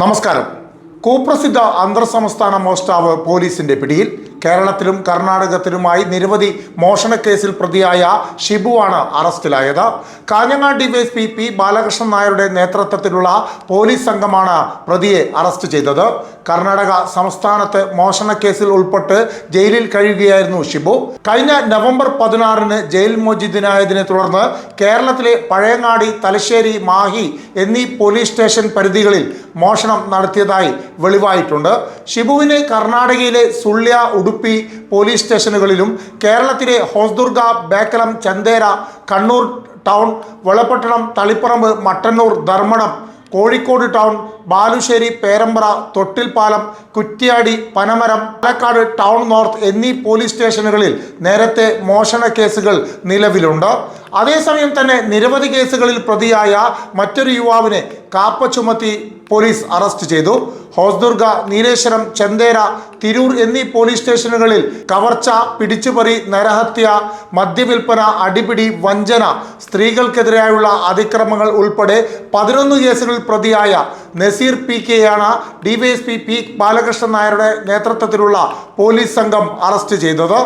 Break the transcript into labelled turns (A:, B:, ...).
A: നമസ്കാരം. കുപ്രസിദ്ധ അന്തർ സംസ്ഥാന മോഷ്ടാവ് പോലീസിന്റെ പിടിയിൽ കേരളത്തിലും കർണാടകത്തിലുമായി നിരവധി മോഷണക്കേസിൽ പ്രതിയായ ഷിബുവാണ് അറസ്റ്റിലായത്. കാഞ്ഞങ്ങാട് ഡിവൈഎസ്പി പി ബാലകൃഷ്ണൻ നായരുടെ നേതൃത്വത്തിലുള്ള പോലീസ് സംഘമാണ് പ്രതിയെ അറസ്റ്റ് ചെയ്തത്. കർണാടക സംസ്ഥാനത്ത് മോഷണക്കേസിൽ ഉൾപ്പെട്ട് ജയിലിൽ കഴിയുകയായിരുന്നു ഷിബു. കഴിഞ്ഞ നവംബർ പതിനാറിന് ജയിൽ മോചിതനായതിനെ തുടർന്ന് കേരളത്തിലെ പഴയങ്ങാടി തലശ്ശേരി മാഹി എന്നീ പോലീസ് സ്റ്റേഷൻ പരിധികളിൽ മോഷണം നടത്തിയതായി വെളിവായിട്ടുണ്ട്. ഷിബുവിനെ കർണാടകയിലെ സുള്യ ഉടുപ്പി പോലീസ് സ്റ്റേഷനുകളിലും കേരളത്തിലെ Hosdurg Bekal Chandera Kannur town Valapattanam Taliparamba Mattannur Dharmadam Kozhikode town Balussery Perambra Thottilpalam Kuttiady Panamaram Palakkad town north എന്നീ പോലീസ് സ്റ്റേഷനുകളിൽ നേരത്തെ മോഷണ കേസുകൾ നിലവിലുണ്ട്. അതേസമയം തന്നെ നിരവധി കേസുകളിൽ പ്രതിയായ മറ്റൊരു യുവാവിനെ കാപ്പ ചുമത്തി പോലീസ് അറസ്റ്റ് ചെയ്തു. ഹോസ്ദുർഗ നീലേശ്വരം ചെന്തേര തിരൂർ എന്നീ പോലീസ് സ്റ്റേഷനുകളിൽ കവർച്ച പിടിച്ചുപറി നരഹത്യ മദ്യവിൽപ്പന അടിപിടി വഞ്ചന സ്ത്രീകൾക്കെതിരായുള്ള അതിക്രമങ്ങൾ ഉൾപ്പെടെ പതിനൊന്ന് കേസുകളിൽ പ്രതിയായ നസീർ പി കെയാണ് ഡിവൈഎസ്പി പി ബാലകൃഷ്ണൻ നായരുടെ നേതൃത്വത്തിലുള്ള പോലീസ് സംഘം അറസ്റ്റ് ചെയ്തത്.